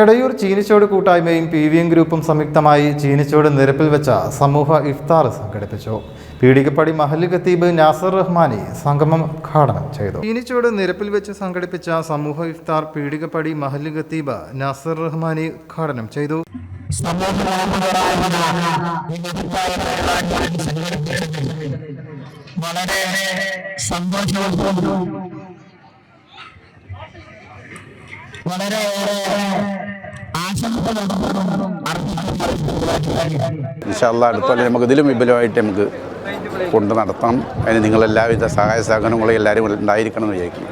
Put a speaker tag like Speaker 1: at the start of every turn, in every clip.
Speaker 1: എടയൂർ ചീനിച്ചോട് കൂട്ടായ്മയും P V M ഗ്രൂപ്പും സംയുക്തമായി ചീനിച്ചോട് നിരപ്പിൽ വെച്ച സമൂഹ ഇഫ്താർ സംഘടിപ്പിച്ചു. പീഡികപ്പടി മഹല്ല് ഖത്തീബ് നാസർ റഹ്മാനി സംഗമം ഉദ്ഘാടനം ചെയ്തു. ചീനിച്ചോട് നിരപ്പിൽ വെച്ച് സംഘടിപ്പിച്ച സമൂഹ ഇഫ്താർ പീഡികപ്പടി മഹല്ല് ഖത്തീബ് നാസർ റഹ്മാനി ഉദ്ഘാടനം ചെയ്തു.
Speaker 2: വളരെ സന്തോഷവും വളരെ ആശങ്കകളും
Speaker 3: ഇൻഷാല്ല നമുക്ക് ഇതിലും വിപുലമായിട്ട് നമുക്ക് കൊണ്ട് നടത്തണം അതിന് നിങ്ങളെല്ലാവിധ സഹായ സഹകരണങ്ങളും എല്ലാവരും ഉണ്ടായിരിക്കണം എന്ന് വിചാരിക്കുന്നു.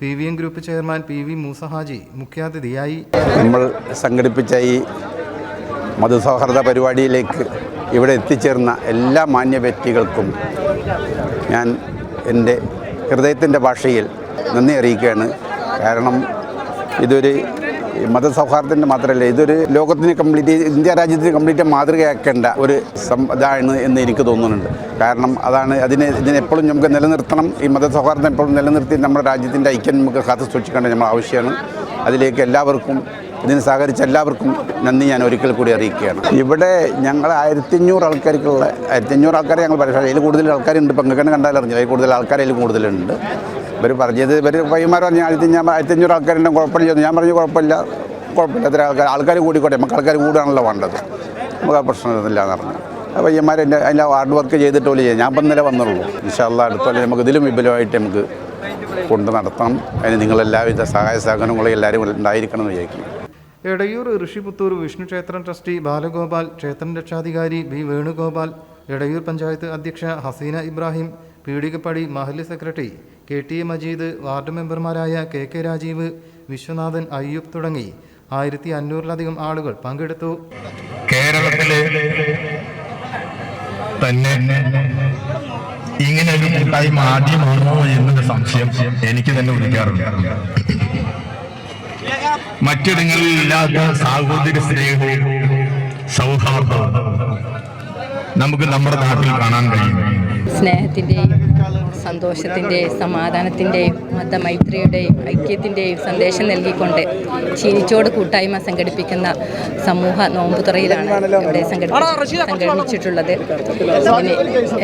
Speaker 1: P V M group chairman P V Moosahaji മുഖ്യാതിഥിയായി.
Speaker 3: നമ്മൾ സംഘടിപ്പിച്ച ഈ മതസൗഹാർദ്ദ പരിപാടിയിലേക്ക് ഇവിടെ എത്തിച്ചേർന്ന എല്ലാ മാന്യ വ്യക്തികൾക്കും ഞാൻ എന്റെ ഹൃദയത്തിന്റെ ഭാഷയിൽ നന്ദി അറിയിക്കുകയാണ്. കാരണം ഇതൊരു മതസൗഹാർദ്ദത്തിന്റെ മാത്രമല്ല ഇതൊരു ലോകത്തിന് കംപ്ലീറ്റ് ഇന്ത്യ രാജ്യത്തിന് കംപ്ലീറ്റ് മാതൃകയാക്കേണ്ട ഒരു ഇതാണ് എന്ന് എനിക്ക് തോന്നുന്നുണ്ട്. കാരണം അതാണ് അതിനെ ഇതിനെപ്പോഴും നമുക്ക് നിലനിർത്തണം. ഈ മതസൗഹാർദ്ദം എപ്പോഴും നിലനിർത്തി നമ്മുടെ രാജ്യത്തിന്റെ ഐക്യം നമുക്ക് കാത്തു സൂക്ഷിക്കേണ്ട നമ്മൾ ആവശ്യമാണ്. അതിലേക്ക് എല്ലാവർക്കും ഇതിന് സഹകരിച്ച എല്ലാവർക്കും നന്ദി ഞാൻ ഒരിക്കൽ കൂടി അറിയിക്കുകയാണ്. ഇവിടെ ഞങ്ങൾ ആയിരത്തി അഞ്ഞൂറ് ആൾക്കാർക്കുള്ള ആയിരത്തി അഞ്ഞൂറ് ആൾക്കാരെ ഞങ്ങൾ പക്ഷേ അതിൽ കൂടുതൽ ആൾക്കാരുണ്ട്. പങ്കെടുക്കണം കണ്ടാലറിഞ്ഞു അതിൽ കൂടുതൽ ആൾക്കാർ അതിൽ കൂടുതലുണ്ട്. ഇവർ പറഞ്ഞത് ഇവർ പയ്യന്മാർ പറഞ്ഞു ആയിരത്തി ഞാൻ ആയിരത്തി അഞ്ഞൂറ് ആൾക്കാരുണ്ട് കുഴപ്പമില്ല. ഞാൻ പറഞ്ഞു കുഴപ്പമില്ല. കുഴപ്പമില്ല. അത്ര ആൾക്കാർ ആൾക്കാർ കൂടിക്കോട്ടെ. നമുക്ക് ആൾക്കാർ കൂടുകയാണല്ലോ വേണ്ടത്. നമുക്ക് ആ പ്രശ്നമൊന്നുമില്ല എന്ന് പറഞ്ഞു. പയ്യന്മാർ എന്റെ അതിന്റെ ഹാർഡ് വർക്ക് ചെയ്തിട്ട് ഞാൻ ഇപ്പം ഇന്നലെ വന്നുള്ളൂ. ഇൻഷാല്ല അടുത്തോളം നമുക്ക് ഇതിലും വിപുലമായിട്ട് നമുക്ക് കൊണ്ട് നടത്തണം അതിന് നിങ്ങളെല്ലാവിധ സഹായ സഹകരണങ്ങളും എല്ലാവരും ഉണ്ടായിരിക്കണം എന്ന് വിചാരിക്കുന്നു.
Speaker 1: എടയൂർ ഋഷിപുത്തൂർ വിഷ്ണു ക്ഷേത്രം ട്രസ്റ്റി ബാലഗോപാൽ ക്ഷേത്രം രക്ഷാധികാരി ബി വേണുഗോപാൽ എടയൂർ പഞ്ചായത്ത് അധ്യക്ഷ Haseena Ibrahim Peedikappadi Mahalli secretary K T A Majeed ward മെമ്പർമാരായ കെ കെ രാജീവ് വിശ്വനാഥൻ അയ്യൂബ് തുടങ്ങി ആയിരത്തി അഞ്ഞൂറിലധികം ആളുകൾ പങ്കെടുത്തു.
Speaker 4: കേരളത്തിലെ തന്നെ ഇങ്ങനെ ഒരു കൂട്ടായ്മ ആദ്യമാണോ എന്നൊരു സംശയം എനിക്ക് തന്നെ ഉദിക്കാറുണ്ട്. മറ്റിടങ്ങളിൽ ഇല്ലാത്ത സാഹോദര്യ സ്നേഹവും സൗഹാർദ്ദവും നമുക്ക് നമ്മുടെ നാട്ടിൽ കാണാൻ കഴിയും.
Speaker 5: സ്നേഹത്തിന്റെയും സന്തോഷത്തിന്റെയും സമാധാനത്തിന്റെയും മതമൈത്രിയുടെയും ഐക്യത്തിന്റെയും സന്ദേശം നൽകിക്കൊണ്ട് ചീനിച്ചോട് കൂട്ടായ്മ സംഘടിപ്പിക്കുന്ന സമൂഹ നോമ്പുതുറയിലാണ് ഇവിടെ സംഘടിപ്പി സംഘടിപ്പിച്ചിട്ടുള്ളത്. അതിന്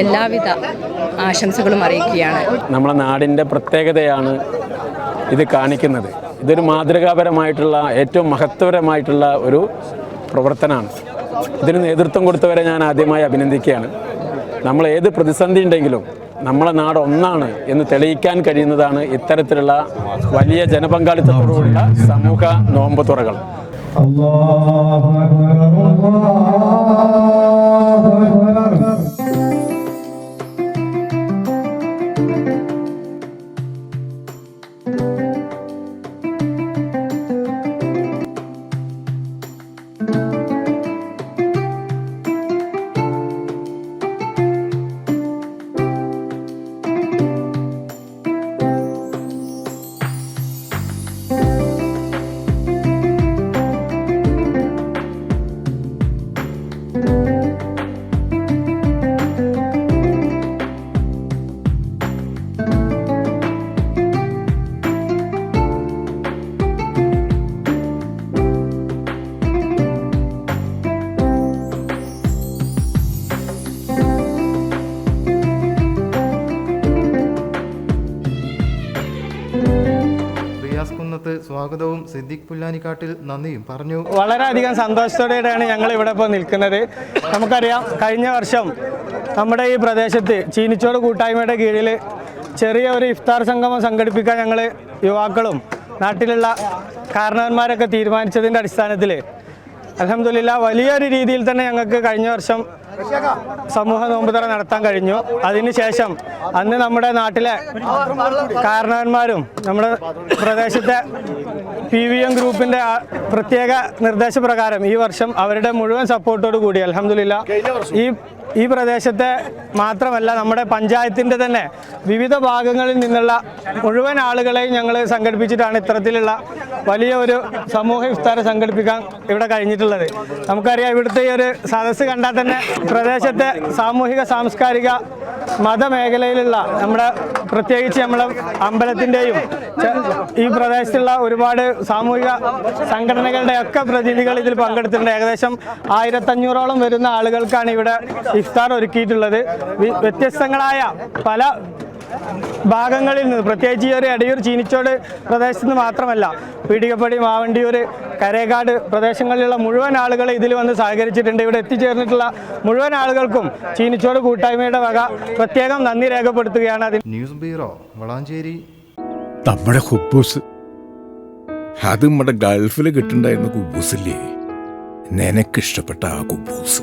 Speaker 5: എല്ലാവിധ ആശംസകളും അറിയിക്കുകയാണ്.
Speaker 6: നമ്മുടെ നാടിന്റെ പ്രത്യേകതയാണ് ഇത് കാണിക്കുന്നത്. ഇതൊരു മാതൃകാപരമായിട്ടുള്ള ഏറ്റവും മഹത്വപരമായിട്ടുള്ള ഒരു പ്രവർത്തനമാണ്. ഇതിന് നേതൃത്വം കൊടുത്തവരെ ഞാൻ ആദ്യമായി അഭിനന്ദിക്കുകയാണ്. നമ്മൾ ഏത് പ്രതിസന്ധി ഉണ്ടെങ്കിലും നമ്മളെ നാട് ഒന്നാണ് എന്ന് തെളിയിക്കാൻ കഴിയുന്നതാണ് ഇത്തരത്തിലുള്ള വലിയ ജനപങ്കാളിത്തത്തോടുള്ള സമൂഹ നോമ്പ് തുറകൾ.
Speaker 1: റിയാസ് കുന്നത്ത് സ്വാഗതവും സിദ്ദിഖ് പുല്ലാനിക്കാട്ടിൽ നന്ദിയും. പറഞ്ഞു.
Speaker 7: വളരെയധികം സന്തോഷത്തോടെയാണ് ഞങ്ങൾ ഇവിടെ ഇപ്പോൾ നിൽക്കുന്നത്. നമുക്കറിയാം കഴിഞ്ഞ വർഷം നമ്മുടെ ഈ പ്രദേശത്ത് ചീനിച്ചോട് കൂട്ടായ്മയുടെ കീഴിൽ ചെറിയ ഒരു ഇഫ്താർ സംഗമം സംഘടിപ്പിക്കാൻ ഞങ്ങൾ യുവാക്കളും നാട്ടിലുള്ള കാരണവന്മാരൊക്കെ തീരുമാനിച്ചതിന്റെ അടിസ്ഥാനത്തിൽ അലഹമില്ല വലിയൊരു രീതിയിൽ തന്നെ ഞങ്ങൾക്ക് കഴിഞ്ഞ വർഷം സമൂഹ നോമ്പുതറ നടത്താൻ കഴിഞ്ഞു. അതിനുശേഷം അന്ന് നമ്മുടെ നാട്ടിലെ കാരണവന്മാരും നമ്മുടെ പ്രദേശത്തെ പി വി എം ഗ്രൂപ്പിന്റെ പ്രത്യേക നിർദ്ദേശപ്രകാരം ഈ വർഷം അവരുടെ മുഴുവൻ സപ്പോർട്ടോടു കൂടി. അലഹമില്ല ഈ ഈ പ്രദേശത്തെ മാത്രമല്ല നമ്മുടെ പഞ്ചായത്തിന്റെ തന്നെ വിവിധ ഭാഗങ്ങളിൽ നിന്നുള്ള മുഴുവൻ ആളുകളെയും ഞങ്ങൾ സംഘടിപ്പിച്ചിട്ടാണ് ഇത്തരത്തിലുള്ള വലിയ ഒരു സമൂഹ ഇഫ്താർ സംഘടിപ്പിക്കാൻ ഇവിടെ കഴിഞ്ഞിട്ടുള്ളത്. നമുക്കറിയാം ഇവിടുത്തെ ഈ ഒരു സദസ്സ് കണ്ടാൽ തന്നെ പ്രദേശത്തെ സാമൂഹിക സാംസ്കാരിക മതമേഖലയിലുള്ള നമ്മുടെ പ്രത്യേകിച്ച് നമ്മളെ അമ്പലത്തിന്റെയും ഈ പ്രദേശത്തുള്ള ഒരുപാട് സാമൂഹിക സംഘടനകളുടെ ഒക്കെ പ്രതിനിധികൾ ഇതിൽ പങ്കെടുത്തിട്ടുണ്ട്. ഏകദേശം ആയിരത്തഞ്ഞൂറോളം വരുന്ന ആളുകൾക്കാണ് ഇവിടെ ഇഫ്താർ ഒരുക്കിയിട്ടുള്ളത്. വ്യത്യസ്തങ്ങളായ പല ഭാഗങ്ങളിൽ നിന്ന് പ്രത്യേകിച്ച് ഈ ഒരു എടയൂർ ചീനിച്ചോട് പ്രദേശത്ത് നിന്ന് മാത്രമല്ല പീടികപ്പടി മാവണ്ടിയൂർ കരേക്കാട് പ്രദേശങ്ങളിലുള്ള മുഴുവൻ ആളുകൾ ഇതിൽ വന്ന് സഹകരിച്ചിട്ടുണ്ട്. ഇവിടെ എത്തിച്ചേർന്നിട്ടുള്ള മുഴുവൻ ആളുകൾക്കും ചീനിച്ചോട് കൂട്ടായ്മയുടെ വക പ്രത്യേകം നന്ദി രേഖപ്പെടുത്തുകയാണ്. അതിന്
Speaker 1: ന്യൂസ് ബ്യൂറോ വളാഞ്ചേരി.
Speaker 8: നമ്മുടെ ഹുബൂസ്. അത് നമ്മുടെ ഗൾഫിൽ കിട്ടുണ്ടായിരുന്ന കുബൂസില്ലേ? നിനക്കിഷ്ടപ്പെട്ട ആ കുബൂസ്.